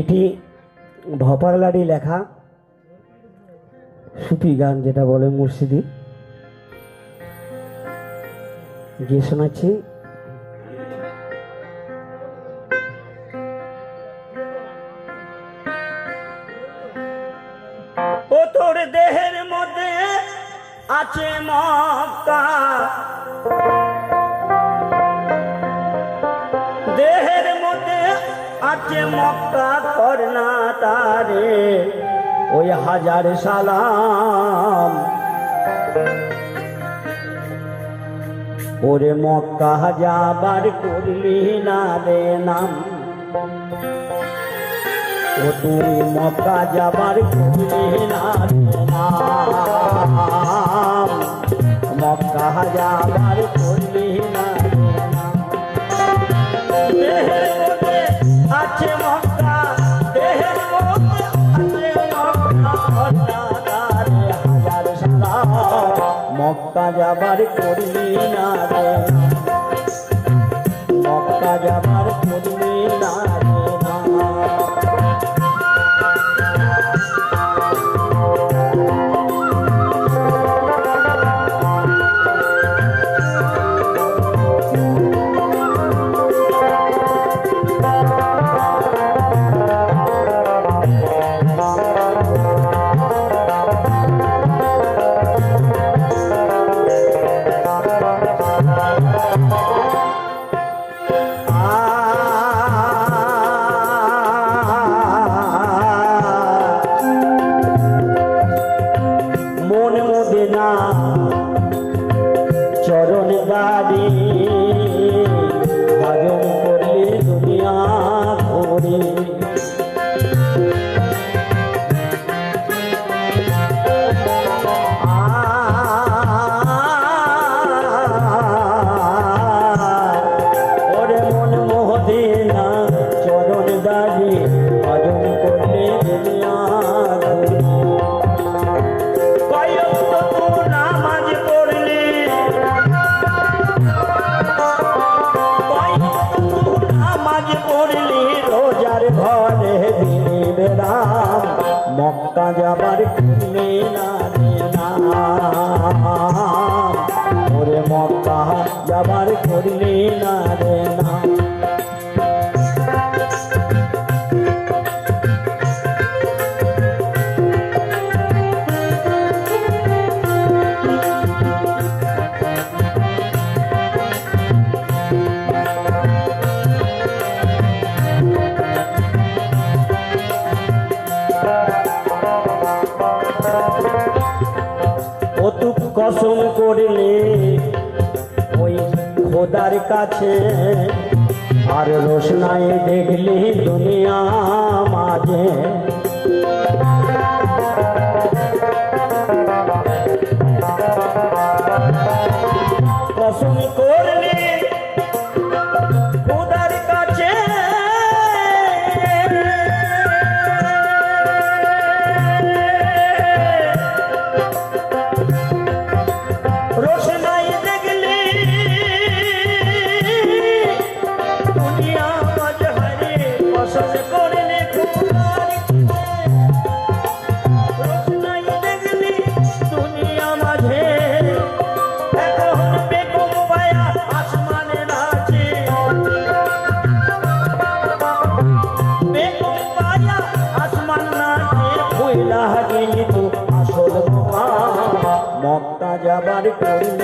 এটি ভপারলারি লেখা সুফি গান যেটা বলে মুর্শিদি। গিয়ে শোনাচ্ছি। ও তোর দেহের মধ্যে আছে মক্কা। আছে মক্কা করনা তারে। ওই হাজার সালাম। ওরে মক্কা যাবার করলি না রে নাম। ও তুই মক্কা যাবার করলি না রে নাম। মক্কা যাবার যাবার করলি না ঘোরে রোজার ঘরে দিনে বেড়াম মক্কা যাবার কিনে না। ওরে মক্কা যাবার করলে না রে না কসম করলে ওই খোদার কাছে আর রোশনায় দেখলি দুনিয়া মাঝে। যাবার করলে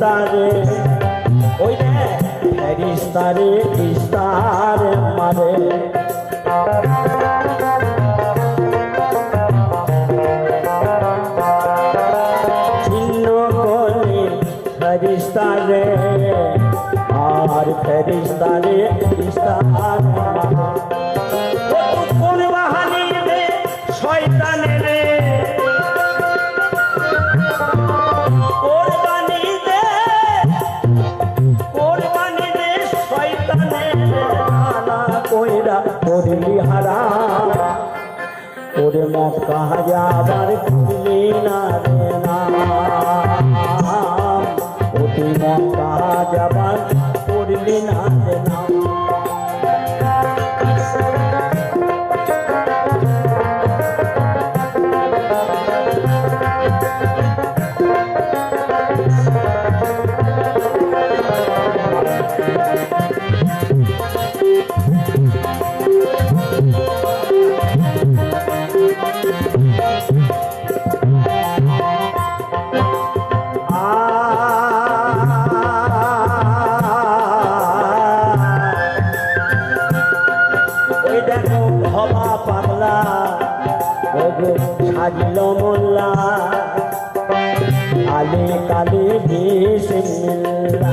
বিস্তারে ওই বিস্তারে বিস্তার মারে। ছিন্ন করে ফেরিস্তারে আর कहा जावर लेना देना ओ तुम कहा जवा হাজল মোল্লা আলে কালে ভেসে মিল্লা।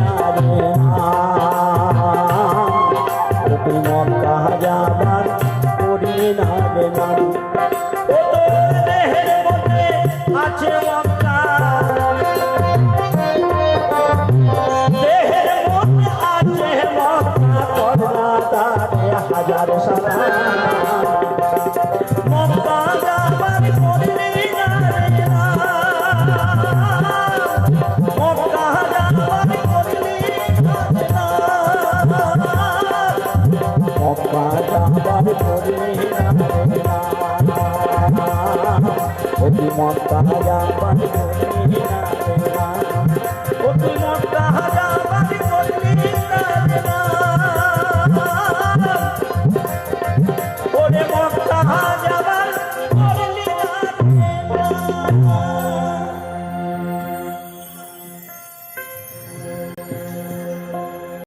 হাজার সালাম